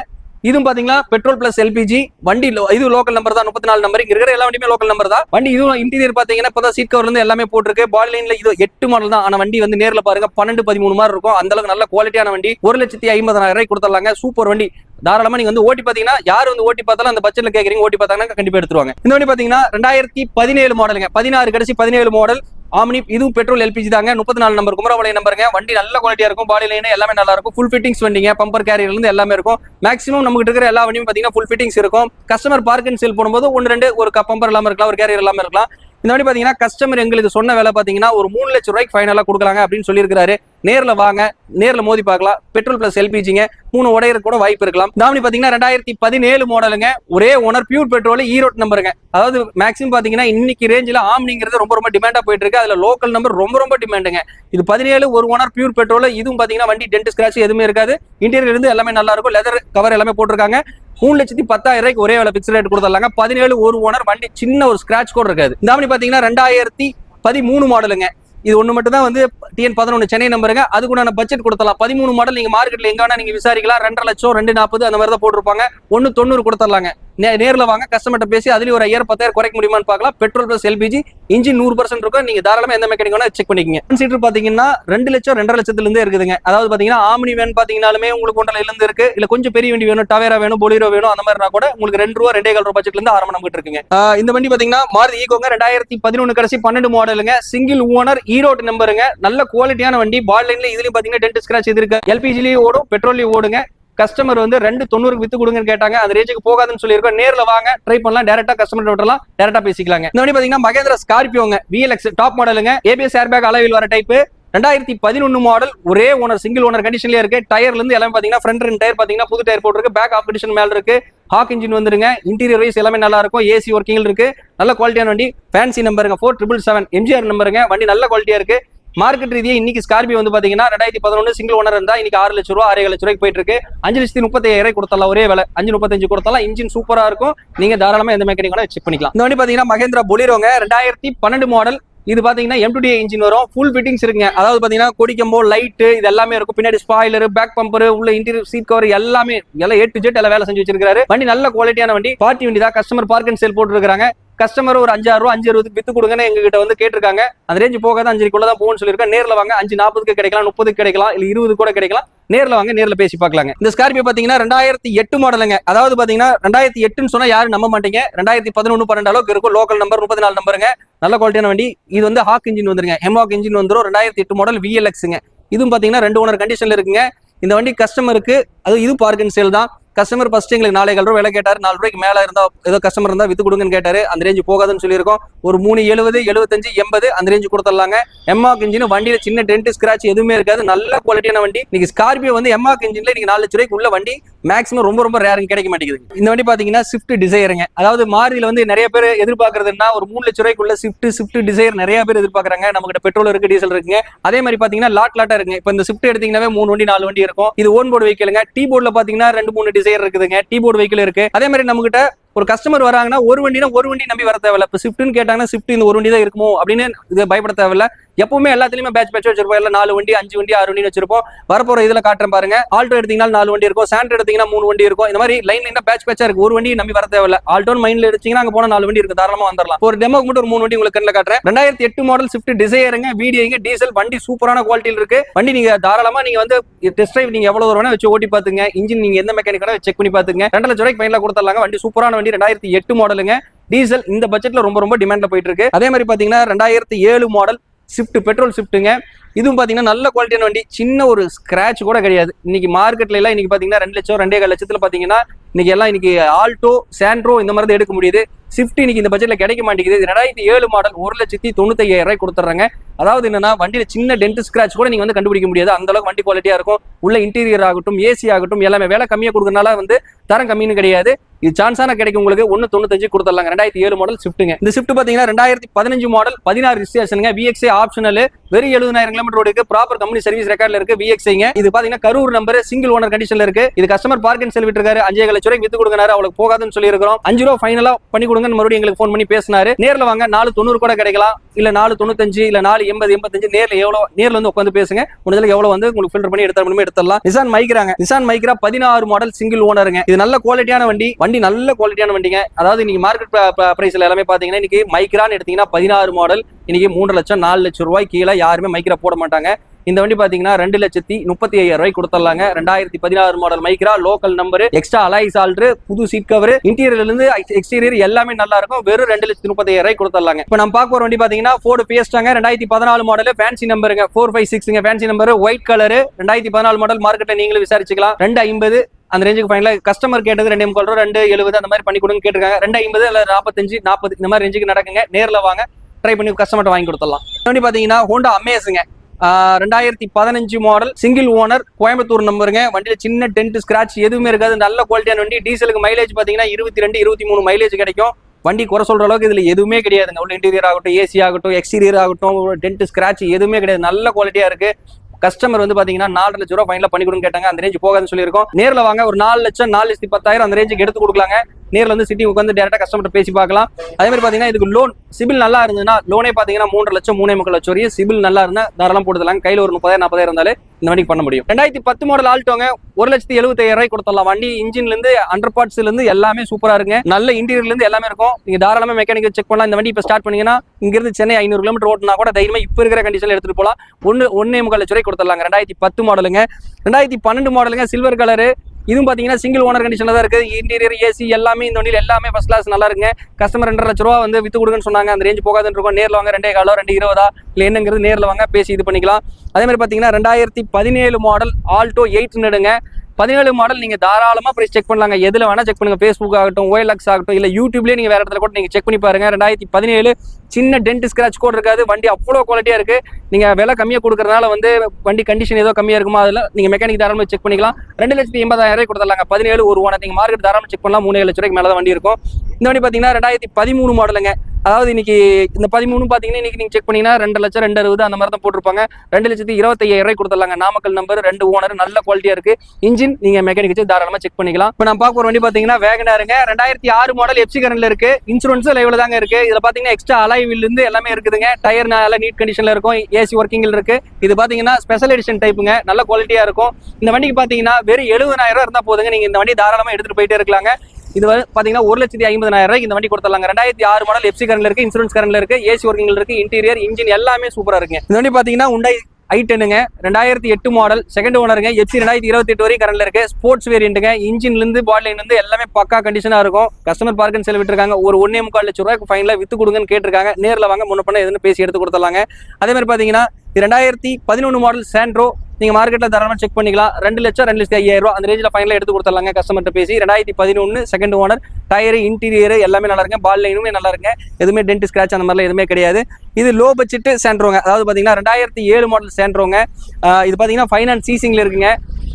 இதுவும் பாத்தீங்கன்னா பெட்ரோல் பிளஸ் எல்பிஜி வண்டி இது லோக்கல் நம்பர் தான் முப்பத்தி நாலு நம்பர் இங்க இருக்கிற எல்லா வண்டியுமே லோக்கல் நம்பர் தான். வண்டி இதுவும் இன்டீரியர் பாத்தீங்கன்னா இப்பதான் சீட் கவர்ல இருந்து எல்லாமே போட்டிருக்கு. பாடி லைன்ல இது எட்டு மாடல் தான். ஆனா வண்டி வந்து நேர்ல பாருங்க பன்னெண்டு பதிமூணு மாதிரி இருக்கும். அந்த அளவுக்கு நல்ல குவாலிட்டியான வண்டி. ஒரு லட்சத்தி ஐம்பதாயிரம் ரூபாய் கொடுத்துடலாங்க. சூப்பர் வண்டி. தாராளமா நீங்க வந்து ஓட்டி பாத்தீங்கன்னா யார் வந்து ஓட்டி பார்த்தாலும் அந்த பட்ஜெட்ல கேக்குறீங்க ஓட்டி பார்த்தாங்கன்னா கண்டிப்பா எடுத்துருவாங்க. இந்த வண்டி பாத்தீங்கன்னா ரெண்டாயிரத்தி பதினேழு மாடலுங்க பதினாறு கடைசி பதினேழு மாடல் ஆம்னி இதுவும் பெட்ரோல் எல்பிஜி தாங்க. முப்பத்தி நாலு நம்பர் குமரபாளையம் நம்பருங்க வண்டி நல்ல குவாலிட்டியா இருக்கும். பாடி லைன் எல்லாமே நல்லா இருக்கும். ஃபுல் ஃபிட்டிங்ஸ் வண்டிங்க. பம்பர் கேரியர்ல இருந்து எல்லாமே இருக்கும். மேக்ஸிமம் நமக்கு இருக்கிற எல்லா வண்டியும் பாத்தீங்கன்னா ஃபுல் ஃபிட்டிங்ஸ் இருக்கும். கஸ்டமர் பார்க் அண்ட் செல் போடும்போது ஒன்று ரெண்டு ஒரு பம்பர் இல்லாம இருக்கலாம். ஒரு கேரியர் இல்லாம இருக்கலாம். இந்த வண்டி பாத்தீங்கன்னா கஸ்டமர் எங்களுக்கு சொன்ன வேலை பாத்தீங்கன்னா ஒரு மூணு லட்சம் ரூபாய்க்கு ஃபைனலா கொடுக்கலாங்க அப்படின்னு சொல்லியிருக்காரு நேர்ல வாங்க நேர்ல மோதி பார்க்கலாம். பெட்ரோல் பிளஸ் எல்பிஜிங்க மூணு உடையிற கூட வாய்ப்பு இருக்கலாம். தாமணி பார்த்தீங்கன்னா பாத்தீங்கன்னா ரெண்டாயிரத்தி பதினேழு மாடலுங்க ஒரே ஓனர் பியூர் பெட்ரோல் ஈரோட் நம்பருங்க அதாவது மேக்ஸிமம் பாத்தீங்கன்னா இன்னைக்கு ரேஞ்சில் ஆம்னிங்கிறது ரொம்ப ரொம்ப டிமாண்டா போயிட்டு இருக்கு அதுல லோக்கல் நம்பர் ரொம்ப ரொம்ப டிமாண்டுங்க இது பதினேழு ஒரு ஓனர் பியூர் பெட்ரோல் இதுவும் பாத்தீங்கன்னா வண்டி டென்ட் ஸ்கிராச் எதுவுமே இருக்காது. இன்டீரியர் இருந்து எல்லாமே நல்லா இருக்கும். லெதர் கவர் எல்லாமே போட்டிருக்காங்க. மூணு லட்சத்தி பத்தாயிரம் ரூபாய்க்கு ஒரே வேலை பிக்ஸ் ரேட் கொடுத்துடலாங்க. பதினேழு ஒரு ஓனர் வண்டி சின்ன ஒரு ஸ்கிராச் கூட இருக்காது. இந்த வண்டி பார்த்தீங்கன்னா ரெண்டாயிரத்தி பதிமூணு மாடலுங்க இது ஒன்று மட்டும் தான் வந்து டிஎன் பதினொன்று சென்னை நம்பருங்க அதுக்குண்டான பட்ஜெட் கொடுத்தலாம் பதிமூணு மாடல் நீங்கள் மார்க்கெட்டில் எங்கே வேணா நீங்கள் விசாரிக்கலாம். ரெண்டரை லட்சம் ரெண்டு நாற்பது அந்த மாதிரி தான் போட்டிருப்பாங்க. ஒன்று தொண்ணூறு கொடுத்துடலாங்க. நேரில் வாங்க. கஸ்டமர்ட்ட பேசி அதுலயும் ஒரு ஐயாயிரம் பத்தாயிரம் குறைக்க முடியுமான்னு பார்க்கலாம். பெட்ரோல் பிளஸ் எல்பிஜி இன்ஜின் நூறு பர்சன்ட் இருக்கும். நீங்கள் தாராளமாக எந்த மெக்கானிக் வேணா செக் பண்ணிக்கங்க. ஒன் சீட்டர் பாத்தீங்கன்னா ரெண்டு லட்சம் ரெண்டரை லட்சத்துலேருந்தே இருக்குதுங்க. அதாவது பாத்தீங்கன்னா ஆமினி வேன் பாத்தீங்கன்னாலுமே உங்களுக்கு ஒன்றரை இருந்து இருக்கு. இல்லை கொஞ்சம் பெரிய வண்டி வேணும் டவேரா வேணும் பொலிரோ வேணும் அந்த மாதிரினா கூட உங்களுக்கு ரெண்டு ரூபா ரெண்டே கால் ரூபா பட்ஜெட்ல இருந்து ஆரம்பம் நம்மகிட்ட இருக்குங்க. இந்த வண்டி பார்த்தீங்கன்னா மாறுதி ஈகோங்க ரெண்டாயிரத்தி பதினொன்று கடைசி பன்னெண்டு மாடலுங்க சிங்கிள் ஓனர் ஈரோடு நம்பருங்க நல்ல குவாலிட்டியான வண்டி. பால் லைன்ல இதுலயும் பாத்தீங்கன்னா டென்ட் ஸ்கிராச் இது இருக்கு. எல்பிஜிலயும் ஓடும் பெட்ரோல்லையும் ஓடுங்க. கஸ்டமர் வந்து ரெண்டு தொண்ணூறுக்கு வித்து கொடுங்கன்னு கேட்டாங்க. அந்த ரேஞ்சுக்கு போகாதுன்னு சொல்லியிருக்கோம். நேரில் வாங்க ட்ரை பண்ணலாம். டேரக்டா கஸ்டமர் விட்டுறலாம். டேரக்டா பேசிக்கலாங்க. இந்த வண்டி பாத்தீங்கன்னா மகேந்திர ஸ்கார்பியோங்க விஎல்எக்ஸ் டாப் மாடலுங்க ஏபிஎஸ் ஏர்பேக் அளவில் வர டைப் ரெண்டாயிரத்தி பதினொன்று மாடல் ஒரே ஓனர் சிங்கிள் ஓனர் கண்டிஷன்லேயே இருக்கு. டயர்ல இருந்து எல்லாமே பாத்தீங்கன்னா ஃப்ரண்ட் ரெண்டு டயர் பாத்தீங்கன்னா புது டயர் போட்டுருக்கு. பேக் ஆஃப் கண்டிஷன் மேல இருக்கு. ஹாக் இன்ஜின் வந்துருங்க. இன்டீரியர் வைஸ் எல்லாமே நல்லா இருக்கும். ஏசி ஒர்க்கிங் இருக்கு. நல்ல குவாலிட்டியான வண்டி. ஃபேன்சி நம்பருங்க ஃபோர் ட்ரிபிள் செவன் எம்ஜிஆர் நம்பருங்க வண்டி நல்ல குவாலிட்டியா இருக்கு. மார்க்கெட் ரீதியாக இன்னைக்கு ஸ்கார்பியோ வந்து பாத்தீங்கன்னா ரெண்டாயிரத்தி பதினொன்று சிங்கிள் ஓனர் இருந்தா இன்னைக்கு ஆறு லட்ச ரூபா ஆறு லட்ச ரூபாய்க்கு போயிட்டு இருக்கு. அஞ்சு லட்சத்தி முப்பத்தி ஐயாயிரம் கொடுத்தலாம் ஒரே விலை. அஞ்சு முப்பத்தஞ்சு கொடுத்தலாம் இன்ஜின் சூப்பரா இருக்கும். நீங்க தாராளமா எந்த மெக்கானிக் வேணா செக் பண்ணிக்கலாம். இந்த வண்டி பாத்தீங்கன்னா மகேந்திரா பொலிரோங்க. ரெண்டாயிரத்தி பன்னெண்டு மாடல் இது பாத்தீங்கன்னா எம் இன்ஜின் வரும். ஃபுல் ஃபிட்டிங்ஸ் இருக்குங்க. அதாவது பாத்தீங்கன்னா கொடிக்கம்போ லைட்டு இது எல்லாமே இருக்கும். பின்னாடி ஸ்பாயிலர் பேக் பம்பர் உள்ள இன்டீரியர் சீட் கவர் எல்லாமே எல்லாம் ஏ டு ஜெட் எல்லாம் வேலை செஞ்சு வச்சிருக்காரு வண்டி நல்ல குவாலிட்டியான வண்டி. பார்ட்டி வண்டி தான். கஸ்டமர் பார்க் அண்ட் சேல் போட்டுருக்காங்க கஸ்டமர் ஒரு அஞ்சாறு ரூபா அஞ்சு அறுபதுக்கு வித்து கொடுங்கன்னு எங்ககிட்ட வந்து கேட்டிருக்காங்க. அந்த ரேஞ்சு போகாத அஞ்சுக்குள்ள தான் போகணும்னு சொல்லியிருக்கேன் நேரில் வாங்க அஞ்சு நாற்பதுக்கு கிடைக்கலாம் முப்பதுக்கு கிடைக்கலாம் இல்லை இருபது கூட கிடைக்கலாம். நேரில் வாங்க நேரில் பேசி பார்க்கலாங்க. இந்த ஸ்கார்பியோ பார்த்தீங்கன்னா ரெண்டாயிரத்தி எட்டு மாடலுங்க அதாவது பாத்தீங்கன்னா ரெண்டாயிரத்தி எட்டுன்னு சொன்னால் யாரும் நம்ப மாட்டீங்க. ரெண்டாயிரத்தி பதினொன்று பன்னெண்டு அளவுக்கு இருக்கும். லோக்கல் நம்பர் முப்பத்தி நாலு நம்பருங்க நல்ல குவாலிட்டியான வண்டி. இது வந்து ஹாக் இன்ஜின் வந்துருங்க. ஹெமாக் இன்ஜின் வந்துரும். ரெண்டாயிரத்தி எட்டு மாடல் விஎல்எக்ஸுங்க இதுவும் பாத்தீங்கன்னா ரெண்டு ஓனர் கண்டிஷன்ல இருக்குங்க. இந்த வண்டி கஸ்டமருக்கு அது இது பார்க்கின் சேல் தான். கஸ்டமர் ஃபர்ஸ்ட் எங்களுக்கு நாலு ரூபாய் விலை கேட்டார். நாலு ரூபாய்க்கு மேல இருந்தால் ஏதோ கஸ்டமர் இருந்தா வித்து கொடுங்கன்னு கேட்டாரு. அந்த ரேஞ்சு போகாதுன்னு சொல்லியிருக்கோம். ஒரு மூணு எழுபது எழுபத்தஞ்சு எண்பது அந்த ரேஞ்சு கொடுத்துடலாங்க. எம்ஆக் இன்ஜின் வண்டியில சின்ன டென்ட் ஸ்கிராச் எதுவுமே இருக்காது. நல்ல குவாலிட்டியான வண்டி. நீங்க ஸ்கார்பியோ வந்து எம்ஆக் இன்ஜின்ல இன்னைக்கு நாலு லட்ச ரூபாய்க்கு உள்ள வண்டி. மேக்ஸிமம் ரொம்ப ரொம்ப ரேருங்க கிடைக்க மாட்டேங்குது இந்த வண்டி பாத்தீங்கன்னா ஸ்விஃப்ட் டிசைருங்க அதாவது மாருதியில வந்து நிறைய பேர் எதிர்பார்க்கறதுன்னா ஒரு மூணு லட்ச ரூபாய்க்குள்ள ஸ்விஃப்ட் ஸ்விஃப்ட் டிசைர் நிறைய பேர் எதிர்பார்க்கறாங்க. நம்ம கிட்ட பெட்ரோல் இருக்கு டீசல் இருக்குங்க. அதே மாதிரி பாத்தீங்கன்னா லாட் லாட்டா இருக்குங்க. இப்போ இந்த ஸ்விஃப்ட் எடுத்தீங்கன்னாவே மூணு வண்டி நாலு வண்டி இருக்கும். இது ஓன் போர்டு வெஹிக்கிளுங்க டீ போர்டில் பாத்தீங்கன்னா ரெண்டு மூணு டிசைர் இருக்குதுங்க. டீ போர்டு வெஹிக்கிள் இருக்கு. அதே மாதிரி நம்ம கிட்ட ஒரு கஸ்டமர் வராங்கன்னா ஒரு வண்டினா ஒரு வண்டி நம்பி வர தேவையில்ல. இப்போ ஸ்விஃப்ட்னு கேட்டாங்கன்னா ஸ்விஃப்ட் இந்த ஒரு வண்டி தான் இருக்குமோ அப்படின்னு இது பயப்பட தேவையில்ல. எப்பவுமே எல்லாத்துலயுமே பேட்ச் பேட்ச் வச்சிருப்போம். இல்ல நாலு வண்டி அஞ்சு வண்டி ஆறு வண்டி வச்சிருப்போம். வரப்போற இதுல காட்டுறேன் பாருங்க. ஆல்டோ எடுத்தீங்கன்னா நாலு வண்டி இருக்கும். சாண்ட் எடுத்தீங்கன்னா மூணு வண்டி இருக்கும். இந்த மாதிரி லைன் லைனா பேட்ச் பேட்சா இருக்கு. ஒரு வண்டி நம்பி வர தேவையில்ல. ஆல்டோன் மைண்ட்ல எடுத்தீங்கன்னா அங்க போன நாலு வண்டி இருக்கு. தாராளமா வந்துடலாம் ஒரு டெமோக்கு மட்டும் ஒரு மூணு வண்டி உங்களுக்கு கண்ணில் காட்டுறேன். ரெண்டாயிரத்தி எட்டு மாடல் ஸ்விஃப்ட் டிசைருங்க வீடியோங்க டீசல் வண்டி சூப்பரான குவாலிட்டியில் இருக்கு. வண்டி நீங்க தாராளமா நீங்க வந்து டெஸ்ட் டிரைவ் நீங்க எவ்வளவு தூரம் வேணா வச்சு ஓட்டி பாத்துங்க இன்ஜின் நீங்க எந்த மெக்கானிக் வேணா செக் பண்ணி பாத்துங்க ரெண்டு லட்சம் ரூபாய்க்கு ஃபைனலா கொடுத்துடலாங்க. வண்டி சூப்பரான வண்டி. ரெண்டாயிரத்தி எட்டு மாடலுங்க டீசல் இந்த பட்ஜெட்ல ரொம்ப ரொம்ப டிமாண்ட்ல போயிட்டு இருக்கு அதே மாதிரி பாத்தீங்கன்னா ரெண்டாயிரத்தி ஏழு மாடல் ஸ்விஃப்ட் பெட்ரோல் ஸ்விஃப்ட்டுங்க இதுவும் பாத்தீங்கன்னா நல்ல குவாலிட்டியான வண்டி. சின்ன ஒரு ஸ்கிராச் கூட கிடையாது. இன்னைக்கு மார்க்கெட்ல எல்லாம் இன்னைக்கு பாத்தீங்கன்னா ரெண்டு லட்சம் ரெண்டே கால் லட்சத்துல பாத்தீங்கன்னா இன்னைக்கு எல்லாம் இன்னைக்கு ஆல்டோ சாண்ட்ரோ இந்த மாதிரி தான் எடுக்க முடியுது. ஸ்விஃப்ட் இன்னைக்கு இந்த பட்ஜெட்ல கிடைக்க மாட்டேங்குது. ரெண்டாயிரத்தி ஏழு மாடல் ஒரு லட்சத்தி தொண்ணூத்தி ஐயாயிரம் ரூபாய் கொடுத்துறாங்க அதாவது என்னன்னா வண்டியில சின்ன டென்ட் ஸ்கிராச் கூட நீங்க வந்து கண்டுபிடிக்க முடியாது. அந்த அளவுக்கு வண்டி குவாலிட்டியா இருக்கும். உள்ள இன்டீரியர் ஆகட்டும் ஏசி ஆகட்டும் எல்லாமே. வேலை கம்மியா கொடுக்கறனால வந்து தரம் கம்மின்னு கிடையாது. இது சான்ஸான கிடைக்கும் உங்களுக்கு. ஒன்னு தொண்ணூத்தஞ்சு கொடுத்துடலாங்க. ரெண்டாயிரத்தி ஏழு மாடல் ஷிஃப்ட்டுங்க இந்த ஷிஃப்ட் பாத்தீங்கன்னா ரெண்டாயிரத்தி பதினஞ்சு மாடல் பதினாறு ரிஜிஸ்ட்ரேஷனுங்க விஎக்ஸே ஆப்ஷனல் வெறும் எழுபதாயிரம் கிலோமீட்டர் ஓடுக்கு ப்ராப்பர் கம்பெனி சர்வீஸ் ரெக்கார்ட்ல இருக்கு விஎக்ஸ்ஐங்க இது பாத்தீங்கன்னா கரூர் நம்பர் சிங்கிள் ஓனர் கண்டிஷன்ல இருக்கு. இது கஸ்டமர் பார்க்கிங் அண்ட் செல் விட்டுருக்காரு. அஞ்சே லட்ச ரூபாய் வித்து கொடுங்கனாரு அவளுக்கு போகாதுன்னு சொல்லியிருக்கிறோம். அஞ்சு ரூபா ஃபைனலா பண்ணி கொடுங்கன்னு மறுபடியும் எங்களுக்கு ஃபோன் பண்ணி பேசினாரு. நேர்ல வாங்க நாலு தொண்ணூறு கூட கிடைக்கலாம். இல்ல நாலு தொண்ணூத்தஞ்சு இல்ல நாலு எண்பது எண்பத்தஞ்சு நேர்ல எவ்வளவு நேர்ல வந்து உட்காந்து பேசுங்க. முடிஞ்சதுல எவ்வளவு வந்து உங்களுக்கு ஃபில்டர் பண்ணி எடுத்த முடியுமே? எடுத்துடலாம். நிசான் மைக்ராங்க நிசான் மைக்ரா பதினாறு மாடல் சிங்கிள் ஓனருங்க இது நல்ல குவாலிட்டியான வண்டி. வண்டி நல்ல குவாலிட்டியான வண்டிங்க. அதாவது இன்னைக்கு மார்க்கெட் பிரைஸ்ல எல்லாமே பாத்தீங்கன்னா இன்னைக்கு மைக்ரான்னு எடுத்தீங்கன்னா பதினாறு மாடல் இன்னைக்கு மூன்று லட்சம் நாலு லட்சம் ரூபாய் கீழே யாருமே மைக்ரா போட மாட்டாங்க. இந்த வண்டி பாத்தீங்கன்னா ரெண்டு லட்சத்தி முப்பத்தி ஐயாயிரம் ரூபாய் கொடுத்துடலாங்க. ரெண்டாயிரத்தி பதினாறு model Micra local number extra alloy சால்ட்ரு புது சீட் கவர் இன்டீரியர்ல இருந்து எக்ஸ்டீரியர் எல்லாமே நல்லா இருக்கும். வெறும் ரெண்டு லட்சத்தி முப்பத்தி ஐயாயிரம் ரூபாய் கொடுத்துடலாங்க. இப்போ நம்ம பார்க்க போற வண்டி பாத்தீங்கன்னா ஃபோர்டு பேஸ்டாங்க ரெண்டாயிரத்தி பதினாலு மாடல் ஃபேன்சி நம்பருங்க ஃபோர் ஃபைவ் சிக்ஸ்ங்க ஃபேன்சி நம்பர் ஒயிட் கலர் ரெண்டாயிரத்தி பதினாலு மாடல் மார்க்கெட்டை நீங்களும் விசாரிச்சுக்கலாம். ரெண்டு ஐம்பது அந்த ரேஞ்சுக்கு ஃபைனலாக கஸ்டமர் கேட்டது ரெண்டு முக்கால் ரூபா ரெண்டு எழுபது அந்த மாதிரி பண்ணி கொடுங்க கேட்டிருக்காங்க. ரெண்டு ஐம்பது இல்லை நாற்பத்தஞ்சு நாற்பது இந்த மாதிரி ரேஞ்சுக்கு நடக்குங்க. நேரில் வாங்க ட்ரை பண்ணி கஸ்டமர்ட்ட வாங்கி கொடுத்துடலாம். இன்னொன்று பார்த்தீங்கன்னா ஹோண்டா அமேசுங்க ரெண்டாயிரத்தி பதினஞ்சு மாடல் சிங்கிள் ஓனர் கோயம்புத்தூர் நம்பருங்க வண்டியில் சின்ன டென்ட் ஸ்கிராச் எதுவுமே இருக்காது. நல்ல குவாலிட்டியான வண்டி. டீசலுக்கு மைலேஜ் பார்த்தீங்கன்னா இருபத்தி ரெண்டு இருபத்தி மூணு மைலேஜ் கிடைக்கும். வண்டி குறை சொல்கிற அளவுக்கு இதில் எதுவுமே கிடையாதுங்க. உள்ள இன்டீரியர் ஆகட்டும் ஏசி ஆகட்டும் எக்ஸ்டீரியர் ஆகட்டும் டென்ட் ஸ்கிராச் எதுவுமே கிடையாது. நல்ல குவாலிட்டியாக இருக்கு. கஸ்டமர் வந்து பாத்தீங்கன்னா நாலு லட்ச ரூபா ஃபைனல பண்ணி கொடுங்க கேட்டாங்க. அந்த ரேஞ்ச் போகாதுன்னு சொல்லியிருக்கோம். நேர்ல வாங்க ஒரு நாலு லட்சம் நாலு லட்சத்தி பத்தாயிரம் அந்த ரேஞ்சுக்கு எடுத்து கொடுக்கலாங்க. நேரில் வந்து சிட்டி உட்காந்து டேரெக்டாக கஸ்டமர் பேசி பார்க்கலாம். அதே மாதிரி பார்த்தீங்கன்னா இதுக்கு லோன் சிபில் நல்லா இருந்ததுன்னா லோனே பார்த்தீங்கன்னா மூன்று லட்சம் மூணே முக்கால் லட்சம் வரையும் சிபில் நல்லா இருந்தால் தாராளம் போட்டுதலாம் கையில் ஒரு முப்பதாயிரம் நாற்பதாயிரம் இருந்தாலே இந்த வண்டிக்கு பண்ண முடியும். ரெண்டாயிரத்தி பத்து மாடல் ஆல்ட்டோங்க ஒரு லட்சத்தி எழுபத்தாயிரம் ரூபாய் கொடுத்துடலாம். வண்டி இன்ஜின்லேருந்து அண்டர் பார்ட்ஸ்லேருந்து எல்லாமே சூப்பராக இருக்குங்க. நல்ல இன்டீரியர்லேருந்து எல்லாமே இருக்கும். நீங்கள் தாராளமாக மெக்கானிக்கல் செக் பண்ணலாம். இந்த வண்டி இப்போ ஸ்டார்ட் பண்ணீங்கன்னா இங்கிருந்து சென்னை ஐநூறு கிலோமீட்டர் ஓட்டினா கூட தைரியமாக இப்போ இருக்கிற கண்டிஷனில் எடுத்துகிட்டு போகலாம். ஒன்று ஒன்னே முக்கால் லட்ச ரூபாய் கொடுத்துடலாங்க. ரெண்டாயிரத்தி பத்து மாடலுங்க ரெண்டாயிரத்தி பன்னெண்டு மாடலுங்க சில்வர் கலரு இதுவும் பார்த்தீங்கன்னா சிங்கிள் ஓனர் கண்டிஷனில் தான் இருக்குது இன்டீரியர் ஏசி எல்லாமே இந்த வண்டியில் எல்லாமே ஃபஸ்ட் கிளாஸ் நல்லா இருக்குங்க. கஸ்டமர் ரெண்டரை லட்ச ரூபா வந்து வித்து கொடுங்கன்னு சொன்னாங்க. அந்த ரேஞ்ச் போகாதுன்னு இருக்கும். நேரில் வாங்க. ரெண்டே காலோ ரெண்டு இருபதா? இல்லை என்னங்கிறது நேரில் வாங்க. பேசி இது பண்ணிக்கலாம். அதே மாதிரி பார்த்தீங்கன்னா ரெண்டாயிரத்தி பதினேழு மாடல் ஆல்டோ எயிட் நடுங்க பதினேழு மாடல் நீங்கள் தாராளமாக போய் செக் பண்ணலாங்க. எதில் வேணால் செக் பண்ணுங்கள் ஃபேஸ்புக் ஆகட்டும் OLX ஆகட்டும் இல்லை யூடியூப்லேயே நீங்கள் வேறு இடத்துல கூட நீங்கள் செக் பண்ணி பாருங்கள் ரெண்டாயிரத்தி பதினேழு சின்ன டென்ட் ஸ்க்ராட்ச் கூட இருக்காது. வண்டி அவ்வளோ குவாலிட்டியாக இருக்குது நீங்கள் விலை கம்மியாக கொடுக்குறதுனால வந்து வண்டி கண்டிஷன் ஏதோ கம்மியாக இருக்குமா அதில் நீங்கள் மெக்கானிக் தாராளமாக செக் பண்ணிக்கலாம். ரெண்டு லட்சத்தி எண்பதாயிரம் ரூபாய் கொடுத்துடலாங்க. பதினேழு ஒரு ஓனர். நீங்கள் மார்க்கெட் தாராளமாக செக் பண்ணலாம். மூணு லட்ச ரூபாய்க்கு மேலே தான் வண்டி இருக்கும். இந்த வண்டி பார்த்தீங்கன்னா ரெண்டாயிரத்தி பதிமூணு மாடலுங்க அதாவது இன்னைக்கு இந்த பதிமூணு பார்த்தீங்கன்னா இன்னைக்கு நீங்க செக் பண்ணீங்கன்னா ரெண்டு லட்சம் ரெண்டு அறுபது அந்த மாதிரி தான் போட்டிருப்பாங்க. ரெண்டு லட்சத்தி இருபத்தையாயிரம் ரூபாய் கொடுத்துடலாங்க. நாமக்கல் நம்பர் ரெண்டு ஓனர் நல்ல குவாலிட்டியா இருக்கு. இன்ஜின் நீங்க மெக்கானிக் வச்சு தாராளமா செக் பண்ணிக்கலாம். இப்போ நான் பார்க்க ஒரு வண்டி பாத்தீங்கன்னா வேகனாருங்க ரெண்டாயிரத்தி ஆறு மாடல் எப்சி கரண்ட்ல இருக்கு. இன்சூரன்ஸ் லைவ்ல தாங்க இருக்கு. இதுல பாத்தீங்கன்னா எக்ஸ்ட்ரா அலைவில் இருந்து எல்லாமே இருக்குதுங்க. டயர் நல்லா நீட் கண்டிஷன்ல இருக்கும். ஏசி ஒர்க்கிங்ல இருக்கு. இது பாத்தீங்கன்னா ஸ்பெஷல் எடிஷன் டைப்புங்க நல்ல குவாலிட்டியா இருக்கும். இந்த வண்டிக்கு பாத்தீங்கன்னா வெறும் எழுபதாயிரம் ரூபாய் இருந்தா போதுங்க. நீங்க இந்த வண்டி தாராளமா எடுத்துட்டு போயிட்டே இருக்கலாங்க. இது வந்து பாத்தீங்கன்னா ஒரு லட்சத்தி ஐம்பதாயிரம் ரூபாய்க்கு இந்த வண்டி கொடுத்துடலாங்க. ரெண்டாயிரத்தி ஆறு மாடல் எஃப்சி கரண்ட்ல இருக்கு இன்சூரன்ஸ் கரண்ட்ல இருக்கு ஏசி ஒர்க்கிங்ல இருக்கு இன்டீரியர் இன்ஜின் எல்லாமே சூப்பரா இருக்கு இந்த வண்டி பாத்தீங்கன்னா உண்டாய் ஐ டென்னுங்க ரெண்டாயிரத்தி எட்டு மாடல் செகண்ட் ஓனருங்க எப்சி ரெண்டாயிரத்தி இருபத்தி எட்டு வரைக்கும் கரண்ட்ல இருக்கு. ஸ்போர்ட்ஸ் வேரியண்ட்டுங்க இன்ஜின்ல இருந்து இருந்து எல்லாமே பக்கா கண்டிஷனா இருக்கும். கஸ்டமர் பார்க்குன்னு செலவு விட்டுருக்காங்க. ஒரு ஒன்னே முக்கால் லட்சம் ரூபாய்க்கு ஃபைனில் வித்து கொடுங்கன்னு கேட்டிருக்காங்க. நேரில் வாங்க முன்ன பண்ண எதுன்னு பேசி எடுத்து கொடுத்துடலாங்க. அதே மாதிரி பாத்தீங்கன்னா ரெண்டாயிரத்தி பதினொன்று மாடல் சாண்ட்ரோ நீங்க மார்க்கெட்ல தரமா செக் பண்ணிக்கலாம். ரெண்டு லட்சம் ரெண்டு லட்சத்தி ஐயாயிரம் ரூபாய் அந்த ரேஞ்சில் ஃபைனலாக எடுத்து கொடுத்துடலாங்க கஸ்டமர்கிட்ட பேசி. ரெண்டாயிரத்தி பதினொன்று செகண்ட் ஓனர் டயர் இன்டீரியர் எல்லாமே நல்லா இருக்கு பால் லைனுமே நல்லா இருக்கு எதுவுமே டென்ட் ஸ்கிராச் அந்த மாதிரிலாம் எதுவுமே கிடையாது. இது லோ பட்ஜெட் சேண்ட்ரோங்க அதாவது பார்த்தீங்கன்னா ரெண்டாயிரத்தி ஏழு மாடல் சேண்ட்ரோங்க இது பார்த்தீங்கன்னா ஃபைனான்ஸ் சீசிங்ல இருக்குங்க.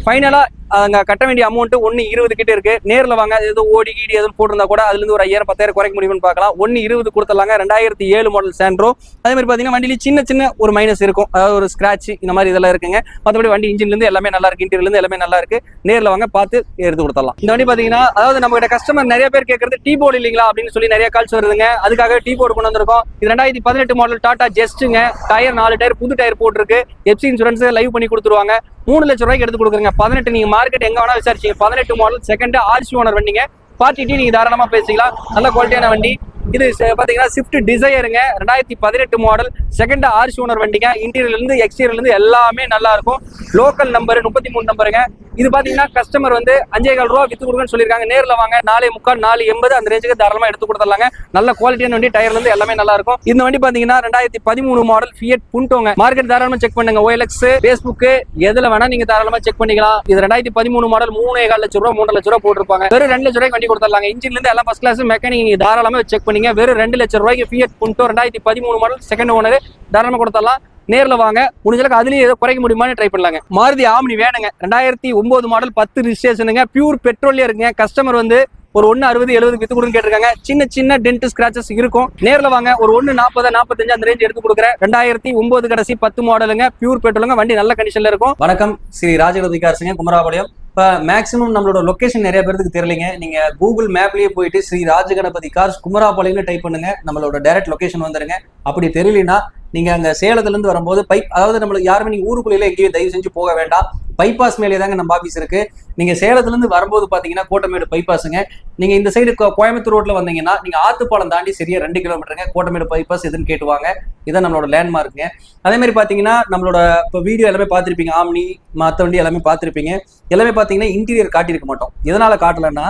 ஃபைனலாக அங்க கட்ட வேண்டிய அமௌண்ட் ஒன்னு இருபது கிட்ட இருக்கு. நேரில் வாங்க ஏதோ ஓடி கீடி எதுவும் போட்டிருந்தா கூட அதுல இருந்து ஒரு ஐயாயிரம் பத்தாயிரம் குறைக்க முடியும்னு பார்க்கலாம். ஒன்னு இருபது கொடுத்துடலாங்க. ரெண்டாயிரத்தி ஏழு மாடல் சாண்ட்ரோ அதே மாதிரி பாத்தீங்கன்னா வண்டியில சின்ன சின்ன ஒரு மைனஸ் இருக்கும். அதாவது ஒரு ஸ்கிராச் இந்த மாதிரி இதெல்லாம் இருக்குங்க. மற்றபடி வண்டி இன்ஜின்ல இருந்து எல்லாமே நல்லா இருக்கு. இன்டீரியர்ல இருந்து எல்லாமே நல்லா இருக்கு. நேரில் வாங்க பார்த்து எடுத்து கொடுத்துடலாம். இந்த வண்டி பாத்தீங்கன்னா அதாவது நம்ம கிட்ட கஸ்டமர் நிறைய பேர் கேட்கறது டீ போர்டு இல்லைங்களா? அப்படின்னு சொல்லி நிறைய கால்ஸ் வருதுங்க. அதுக்காக டீ போர்டு கொண்டு வந்திருக்கோம். இது ரெண்டாயிரத்தி பதினெட்டு மாடல் டாடா ஜெஸ்ட்டுங்க டயர் நாலு டயர் புது டயர் போட்டிருக்கு. எப்சி இன்சூரன்ஸ் லைவ் பண்ணி கொடுத்துருவாங்க. மூணு லட்சம் ரூபாய்க்கு எடுத்து கொடுக்குறங்க. பதினெட்டு நீங்க மார்க்கெட் எங்க வேணா விசாரிச்சீங்க. பதினெட்டு மாடல் செகண்ட் ஆர்சி ஓனர் வண்டிங்க. பார்த்துட்டு நீங்க தாராளமா பேசிக்கலாம். நல்ல குவாலிட்டியான வண்டி. இது பார்த்தீங்கன்னா பாத்தீங்கன்னா ஸ்விஃப்ட் டிசையருங்க ரெண்டாயிரத்தி பதினெட்டு மாடல் செகண்ட் ஆர்சி ஓனர் வண்டிங்க. இன்டீரியர்ல இருந்து இருந்து எல்லாமே நல்லா இருக்கும். லோக்கல் நம்பர் முப்பத்தி மூணு நம்பருங்க இது பாத்தீங்கன்னா கஸ்டமர் வந்து அஞ்சே கால் ரூபா வித்து கொடுங்கன்னு சொல்லியிருக்காங்க. நேர்ல வாங்க. நாலே முக்கால் நாலு எண்பது அந்த ரேஞ்சுக்கு தாராளமா எடுத்து கொடுத்துடலாங்க. நல்ல குவாலிட்டியான வண்டி டயர்லேருந்து எல்லாமே நல்லா இருக்கும். இந்த வண்டி பாத்தீங்கன்னா ரெண்டாயிரத்தி பதிமூணு மாடல் ஃபியட் புண்டோங்க மார்க்கெட் தாராளமா செக் பண்ணுங்க. ஓஎல்எக்ஸ் ஃபேஸ்புக் எதுல வேணா நீங்க தாராளமாக செக் பண்ணிக்கலாம். இது ரெண்டாயிரத்தி பதிமூணு மாடல் மூணே கால் லட்சம் ரூபா மூணு லட்சம் ரூபா போட்டிருப்பாங்க. வெறும் ரெண்டு லட்ச ரூபாய்க்கு வண்டி கொடுத்துடலாங்க. இன்ஜின்லேருந்து எல்லாம் ஃபஸ்ட் கிளாஸ் மெக்கானிக் நீங்க தாராளமா செக் பண்ணீங்க. வெறும் ரெண்டு லட்சம் ரூபாய்க்கு ஃபியட் புண்டோ ரெண்டாயிரத்தி பதிமூணு மாடல் செகண்ட் ஓனர் தாராளமாக கொடுத்துடலாம். நேர்ல வாங்க. முடிஞ்சளவுக்கு அதுலேயும் ஏதோ குறைக்க முடியுமான்னு ட்ரை பண்ணலாங்க. மாருதி ஆம்னி வேணுங்க. ரெண்டாயிரத்தி ஒன்பது மாடல் பத்து ரிஜிஸ்ட்ரேஷனுங்க பியூர் பெட்ரோலியா இருக்குங்க. கஸ்டமர் வந்து ஒரு ஒன்னு அறுபது எழுபது வித்து கொடுன்னு கேட்டிருக்காங்க. சின்ன சின்ன டென்ட் ஸ்கிராச்சஸ் இருக்கும். நேர்ல வாங்க. ஒரு ஒன்னு நாற்பது நாற்பத்தஞ்சு அந்த ரேஞ்ச் எடுத்து கொடுக்குறேன். ரெண்டாயிரத்தி ஒன்பது கடைசி பத்து மாடலுங்க பியூர் பெட்ரோலுங்க வண்டி நல்ல கண்டிஷன்ல இருக்கும். வணக்கம். ஸ்ரீ ராஜகோதி குமராபாளையம். இப்போ மேக்ஸிமம் நம்மளோட லொக்கேஷன் நிறைய பேருக்கு தெரியலைங்க. நீங்க கூகுள் மேப்லயே போயிட்டு ஸ்ரீ ராஜகணபதி கார்ஸ் குமராபாளையம்னு டைப் பண்ணுங்க. நம்மளோட டைரக்ட் லொக்கேஷன் வந்துருங்க. அப்படி தெரியலனா நீங்க அங்க சேலத்துல இருந்து வரும்போது பைப் அதாவது நம்மளுக்கு யாருமே நீங்க ஊருக்குள்ளே எங்கேயும் தயவு செஞ்சு போக வேண்டாம். பைபாஸ் மேலே தாங்க நம்ம ஆஃபீஸ் இருக்கு. நீங்க சேலத்துலேருந்து வரும்போது பார்த்தீங்கன்னா கோட்டமேடு பைபாஸுங்க நீங்க இந்த சைடு கோயம்புத்தூர் ரோட்ல வந்தீங்கன்னா நீங்க ஆத்துப்பாலம் தாண்டி சரியா ரெண்டு கிலோமீட்டருங்க கோட்டமேடு பைபாஸ் எதுன்னு கேட்டுவாங்க. இதான் நம்மளோட லேண்ட்மார்க்குங்க அதே மாதிரி பார்த்தீங்கன்னா நம்மளோட இப்போ வீடியோ எல்லாமே பார்த்துருப்பீங்க. ஆம்னி மற்ற வண்டி எல்லாமே பார்த்துருப்பீங்க. எல்லாமே பார்த்தீங்கன்னா இன்டீரியர் காட்டியிருக்க மாட்டோம். எதனால காட்டலன்னா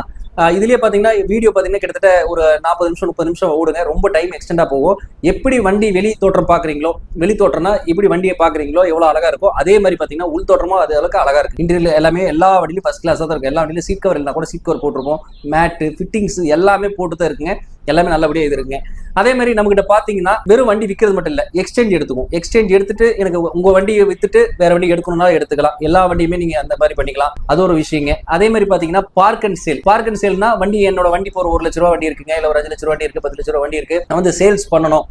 இதுலயே பாத்தீங்கன்னா வீடியோ பாத்தீங்கன்னா கிட்டத்தட்ட ஒரு நாற்பது நிமிஷம் முப்பது நிமிஷம் ஓடுங்க. ரொம்ப டைம் எக்ஸ்டெண்டா போகும். எப்படி வண்டி வெளி தோற்றம் பாக்குறீங்களோ வெளி தோற்றம்னா எப்படி வண்டியை பாக்குறீங்களோ எவ்வளவு அழகா இருக்கோ அதே மாதிரி பாத்தீங்கன்னா உள் தோற்றமும் அது அளவுக்கு அழகா இருக்கு. இன்டீரியர் எல்லாமே எல்லா வண்டியிலும் ஃபர்ஸ்ட் கிளாஸ் தான் இருக்கும். எல்லா வண்டியிலும் சீட் கவர் இருந்தா கூட சீட் கவர் போட்டிருப்போம். மேட்டு ஃபிட்டிங்ஸ் எல்லாமே போட்டு தான் இருக்குங்க. எல்லாமே நல்லபடியா இது இருக்குங்க அதே மாதிரி நம்ம கிட்ட பாத்தீங்கன்னா வெறும் வண்டி விற்கிறது மட்டும் இல்ல எக்ஸ்சேஞ்ச் எடுத்துக்கும். எக்ஸ்சேஞ்ச் எடுத்துட்டு எனக்கு உங்க வண்டியை வித்துட்டு வேற வண்டி எடுக்கணும்னா எடுத்துக்கலாம். எல்லா வண்டியுமே நீங்க அந்த மாதிரி பண்ணிக்கலாம். அது ஒரு விஷயங்க. அதே மாதிரி பாத்தீங்கன்னா park and sale park and சேல்னா வண்டி என்னோட வண்டி போற ஒரு லட்ச ரூபா வண்டி இருக்குங்க. இல்ல ஒரு அஞ்சு லட்ச ரூபா வண்டி இருக்கு பத்து லட்ச ரூபா வண்டி இருக்கு. நான் வந்து சேல்ஸ் பண்ணணும்.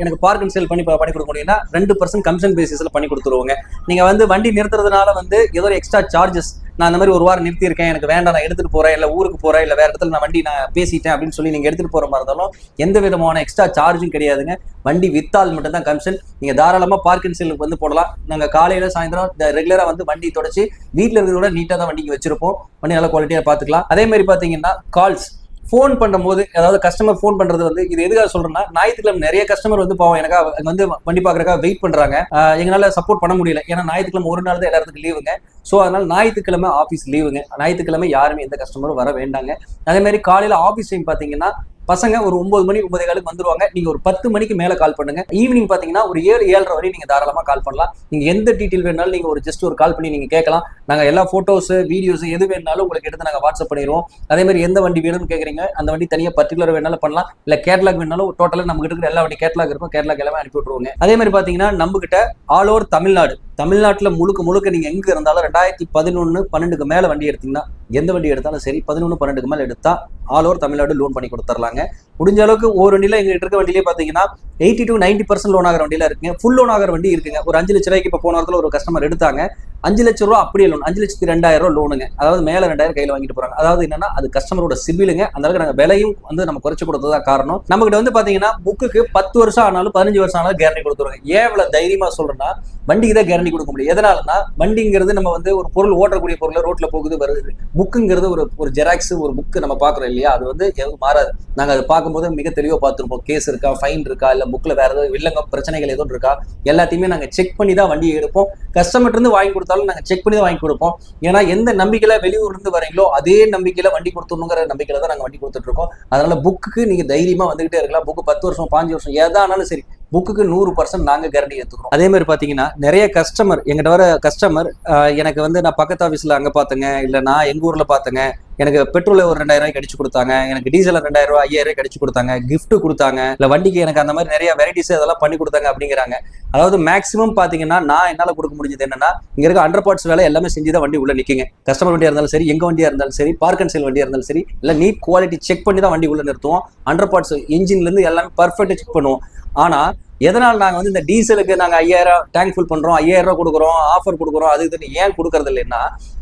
எனக்கு பார்க் அண்ட் சேல் பண்ணி பண்ணி கொடுக்க முடியும்னா ரெண்டு பர்சன்ட் கமிஷன் பேசிஸ்ல பண்ணி கொடுத்துருவாங்க. நீங்க வந்து வண்டி நிறுத்துறதுனால வந்து ஏதோ ஒரு எக்ஸ்ட்ரா சார்ஜஸ் நான் அந்த மாதிரி ஒரு வாரம் நிறுத்தியிருக்கேன் எனக்கு வேண்டாம் நான் எடுத்துட்டு போறேன் இல்ல ஊருக்கு போறேன் இல்ல வேற இடத்துல நான் வண்டி நான் பேசிட்டேன் அப்படின்னு சொல்லி நீங்க எடுத்துட்டு போற மாதிரி இருந்தாலும் எந்த விதமான எக்ஸ்ட்ரா சார்ஜும் கிடையாதுங்க. வண்டி வித்தால் மட்டும்தான் கமிஷன் நீங்க தாராளமா பார்க்கிங் சேலுக்கு வந்து போடலாம். நாங்க காலையில சாயந்தரம் ரெகுலரா வந்து வண்டி தொடச்சி வீட்ல இருக்கிறத நீட்டா தான் வண்டிக்கு வச்சிருப்போம். வண்டி நல்ல குவாலிட்டியா பாத்துக்கலாம் அதே மாதிரி பாத்தீங்கன்னா கால்ஸ் ஃபோன் பண்ணும்போது அதாவது கஸ்டமர் ஃபோன் பண்றது வந்து இது எதுக்காக சொல்றேன்னா ஞாயிற்றுக்கிழமை நிறைய கஸ்டமர் வந்து பாவம் எனக்கா வந்து வண்டி பாக்குறக்கா வெயிட் பண்றாங்க. எங்களால சப்போர்ட் பண்ண முடியல. ஏன்னா ஞாயிற்றுக்கிழமை ஒரு நாள் தான் எல்லாத்துக்கும் லீவுங்க ஸோ அதனால ஞாயிற்றுக்கிழமை ஆஃபீஸ் லீவுங்க ஞாயிற்றுக்கிழமை யாருமே எந்த கஸ்டமரும் வர வேண்டாங்க. அதே மாதிரி காலையில ஆஃபீஸ் டைம் பாத்தீங்கன்னா பசங்க ஒரு ஒன்பது மணி ஒன்பது காலுக்கு வந்துருவாங்க. நீங்க ஒரு பத்து மணிக்கு மேல கால் பண்ணுங்க. ஈவினிங் பாத்தீங்கன்னா ஒரு ஏழு ஏழரை வரை நீங்க தாராளமா கால் பண்ணலாம். நீங்க எந்த டீட்டெயில் வேணாலும் நீங்க ஒரு ஜஸ்ட் ஒரு கால் பண்ணி நீங்க கேட்கலாம். நாங்க எல்லா போட்டோஸ் வீடியோஸ் எது வேணாலும் உங்களுக்கு எடுத்து நாங்க வாட்ஸ்அப் பண்ணிடுவோம். அதே மாதிரி எந்த வண்டி வேணும்னு கேக்குறீங்க அந்த வண்டி தனியா பர்டிகுலர் வேணாலும் பண்ணலாம். இல்ல கேட்லாக் வேணாலும் டோட்டலா நம்ம கிட்ட இருக்கிற எல்லா வண்டி கேட்லாக் இருக்கும். கேட்லாக் எல்லாமே அனுப்பி விட்டுருவோங்க. அதே மாதிரி பாத்தீங்கன்னா நம்ம கிட்ட ஆல் ஓவர் தமிழ்நாடு தமிழ்நாட்டில் முழுக்க முழுக்க நீங்கள் எங்கே இருந்தாலும் ரெண்டாயிரத்தி பதினொன்று பன்னெண்டுக்கு மேலே வண்டி எடுத்தீங்கன்னா எந்த வண்டி எடுத்தாலும் சரி பதினொன்று பன்னெண்டுக்கு மேலே எடுத்தால் ஆல் ஓவர் தமிழ்நாடு லோன் பண்ணி கொடுத்துர்லாங்க. முடிஞ்ச அளவுக்கு ஒரு வண்டியில் எங்கள்கிட்ட இருக்க வண்டியிலே பார்த்தீங்கன்னா eighty to ninety percent loan ஆகிற வண்டியில இருக்குங்க. ஃபுல் லோன் ஆகிற வண்டி இருக்குங்க. ஒரு அஞ்சு லட்ச ரூபாய்க்கு இப்போ போன வாரத்தில் ஒரு கஸ்டமர் எடுத்தாங்க. அஞ்சு லட்ச ரூபா அப்படியே லோன் அஞ்சு லட்சத்தி ரெண்டாயிரம் ரூபா லோனுங்க அதாவது மேலே ரெண்டாயிரம் கையில் வாங்கிட்டு போறாங்க. அதாவது என்னன்னா அது கஸ்டமரோட சிபிலுங்க. அந்த அளவுக்கு நாங்கள் விலையும் வந்து நம்ம குறைச்சி கொடுத்ததா காரணம். நம்மகிட்ட வந்து பார்த்தீங்கன்னா புக்குக்கு பத்து வருஷம் ஆனாலும் பதினஞ்சு வருஷம் ஆனாலும் கேரண்டி கொடுத்துருவாங்க. ஏன் இவ்வளோ தைரியமாக சொல்கிறேன்னா வண்டிக்கு தான் கேரண்டி கொடுக்க முடியும். எதனாலனா வண்டிங்கிறது நம்ம வந்து ஒரு பொருள் ஓட்டக்கூடிய பொருள் ரோட்ல போகுது வருது. புக்குங்கிறது ஒரு ஒரு ஜெராக்ஸ் ஒரு புக்கு நம்ம பாக்குறோம் இல்லையா? அது வந்து எதுவும் மாறாது. நாங்க அதை பார்க்கும்போது மிக தெளிவா பார்த்துருப்போம். கேஸ் இருக்கா ஃபைன் இருக்கா இல்ல புக்ல வேற ஏதாவது வில்லங்கம் பிரச்சனைகள் எதுவும் இருக்கா? எல்லாத்தையுமே நாங்க செக் பண்ணி தான் வண்டியை எடுப்போம். கஸ்டமர் இருந்து வாங்கி கொடுத்தாலும் நாங்க செக் பண்ணி தான் வாங்கி கொடுப்போம். ஏன்னா எந்த நம்பிக்கையில வெளியூர்ல இருந்து வரீங்களோ அதே நம்பிக்கையில வண்டி கொடுத்துருங்கிற நம்பிக்கையில தான் நாங்க வண்டி கொடுத்துட்டு இருக்கோம். அதனால புக்கு நீங்க தைரியமா வந்துகிட்டே இருக்கலாம். புக்கு பத்து வருஷம் பாஞ்சு வருஷம் எதானாலும் சரி புக்குக்கு நூறு பர்சன்ட் நாங்கள் கேரண்டி எடுத்துக்கிறோம் அதே மாதிரி பார்த்தீங்கன்னா நிறைய கஸ்டமர் எங்கிட்ட வர கஸ்டமர் எனக்கு வந்து நான் பக்கத்து ஆஃபீஸில் அங்கே பார்த்தேங்க இல்லை நான் எங்கள் ஊரில் பார்த்தேங்க எனக்கு பெட்ரோல் ஒரு ரெண்டாயிரம் ரூபாய்க்கு கொடுத்தாங்க எனக்கு டீசல் ரெண்டாயிரம் ரூபாய் ஐயாயிரம் ரூபாய்க்கு கொடுத்தாங்க கிஃப்ட் கொடுத்தாங்க இல்ல வண்டிக்கு எனக்கு அந்த மாதிரி நிறைய வெரைட்டிஸ் அதெல்லாம் பண்ணி கொடுத்தாங்க அப்படிங்கிறாங்க. அதாவது மேக்ஸிமம் பார்த்தீங்கன்னா நான் என்னால் கொடுக்க முடிஞ்சது என்னன்னா இங்கே இருக்க அண்டர் பார்ட்ஸ் வேலை எல்லாமே செஞ்சு தான் வண்டி உள்ளே நிற்கிங்க கஸ்டமர் வண்டியாக இருந்தாலும் சரி எங்கள் வண்டியாக இருந்தாலும் சரி பார்க் அண்ட் சேல் வண்டியாக இருந்தாலும் சரி இல்லை நீட் குவாலிட்டி செக் பண்ணி தான் வண்டி உள்ள நிறுத்துவோம். அண்டர் பார்ட்ஸ் இன்ஜின்லேருந்து எல்லாமே பர்ஃபெக்டாக செக் பண்ணுவோம். ஆனால் எதனால் நாங்கள் வந்து இந்த டீசலுக்கு நாங்கள் ஐயாயிரம் டேங்க் ஃபுல் பண்ணுறோம் ஐயாயிரம் ரூபா கொடுக்குறோம் ஆஃபர் கொடுக்குறோம் அது இதுன்னு ஏன் கொடுக்குறது இல்லைன்னா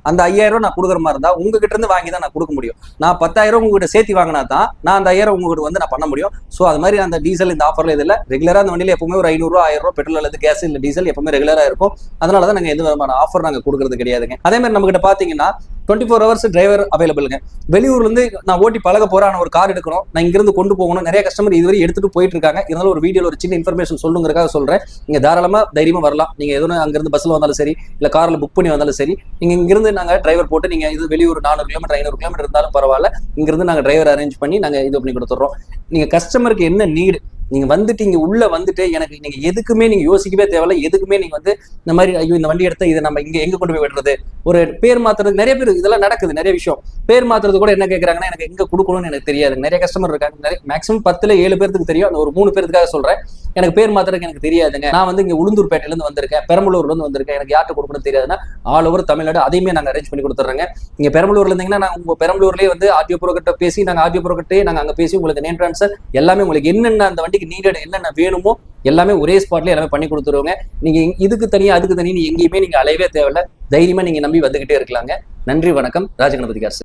அந்த ஐயாயிரம் ரூபா நான் கொடுக்குற மாதிரி இருந்தால் உங்ககிட்ட இருந்து வாங்கி தான் நான் கொடுக்க முடியும். நான் பத்தாயிரம் உங்ககிட்ட சேர்த்து வாங்கினா தான் நான் அந்த ஐயாயிரம் உங்ககிட்ட வந்து நான் பண்ண முடியும். ஸோ அது மாதிரி அந்த டீசல் இந்த ஆஃபரில் இதில் ரெகுலராக அந்த வண்டியில் எப்பவுமே ஒரு ஐநூறுரூவா ஆயிரம் ரூபா பெட்ரோல் அல்லது கேஸ் இல்லை டீசல் எப்பவுமே ரெகுலரா இருக்கும். அதனால தான் நாங்க எந்த விதமான ஆஃபர் நாங்க கொடுக்கறது கிடையாதுங்க. அதே மாதிரி நம்ம கிட்ட பாத்தீங்கன்னா டுவெண்ட்டி ஃபோர் ஹவர்ஸ் டிரைவர் அவைலபிளுங்க வெளியூர்ல இருந்து நான் ஓட்டி பழக போறேன் ஒரு கார் எடுக்கணும் நான் இங்கிருந்து கொண்டு போகணும் நிறைய கஸ்டமர் இதுவரை எடுத்துட்டு போயிட்டு இருக்காங்க இருந்தாலும் ஒரு வீடியோல ஒரு சின்ன இன்ஃபர்மேஷன் சொல்லுங்கிறக்காக சொல்றேன். நீங்க தாராளமா தைரியமா வரலாம். நீங்க எதுவும் அங்கிருந்து பஸ்ல வந்தாலும் சரி இல்ல கார்ல புக் பண்ணி வந்தாலும் சரி நீங்க இங்கிருந்து நாங்க டிரைவர் போட்டு நீங்க இது வெளியூர் நானூறு கிலோமீட்டர் ஐநூறு கிலோமீட்டர் இருந்தாலும் பரவாயில்ல. இங்கிருந்து நாங்க டிரைவர் அரேஞ்ச் பண்ணி நாங்க இது பண்ணி கொடுத்துட்றோம். நீங்க கஸ்டமருக்கு என்ன நீடு நீங்க வந்துட்டு இங்க உள்ள வந்துட்டு எனக்கு நீங்க எதுக்குமே நீங்க யோசிக்கவே தேவையில்ல. எதுக்குமே நீங்க வந்து இந்த மாதிரி ஐயோ இந்த வண்டி எடுத்தா இதை நம்ம இங்க எங்க கொண்டு போய் விடுறது? ஒரு பேர் மாத்துறது நிறைய பேர் இதெல்லாம் நடக்குது நிறைய விஷயம். பேர் மாத்துறது கூட என்ன கேட்கறாங்கன்னா எனக்கு எங்க கொடுக்கணும்னு எனக்கு தெரியாது. நிறைய கஸ்டமர் இருக்காங்க. நிறைய மேக்ஸிமம் பத்துல ஏழு பேருக்கு தெரியும். அந்த ஒரு மூணு பேருக்காக சொல்றேன். எனக்கு பேர் மாத்துறதுக்கு எனக்கு தெரியாதுங்க. நான் வந்து இங்க உளுந்தூர்பேட்டையில இருந்து வந்திருக்கேன். பெரம்பலூர்ல இருந்து வந்திருக்கேன். எனக்கு யார்கிட்ட கொடுக்கணும் தெரியாதுன்னா ஆல் ஓவர் தமிழ்நாடு அதையுமே நாங்க அரேஞ்ச் பண்ணி கொடுத்துட்றோங்க நீங்க பெரம்பலூர்ல இருந்தீங்கன்னா நாங்க உங்க பெரம்பலூர்லயே வந்து ஆர்டிஓ ப்ரோக்கிட்ட பேசி நாங்க ஆர்டிஓ ப்ரோக்கிட்டே நாங்க அங்க பேசி உங்களுக்கு நேம் டிரான்ஸ்ஃபர் எல்லாமே உங்களுக்கு என்னென்ன அந்த வண்டி வண்டிக்கு நீடட் என்னென்ன வேணுமோ எல்லாமே ஒரே ஸ்பாட்ல எல்லாமே பண்ணி கொடுத்துருவாங்க. நீங்க இதுக்கு தனியா அதுக்கு தனியா நீங்க எங்கேயுமே நீங்க அலையவே தேவையில்ல. தைரியமா நீங்க நம்பி வந்துகிட்டே இருக்கலாங்க. நன்றி வணக்கம். ராஜகணபதி காசு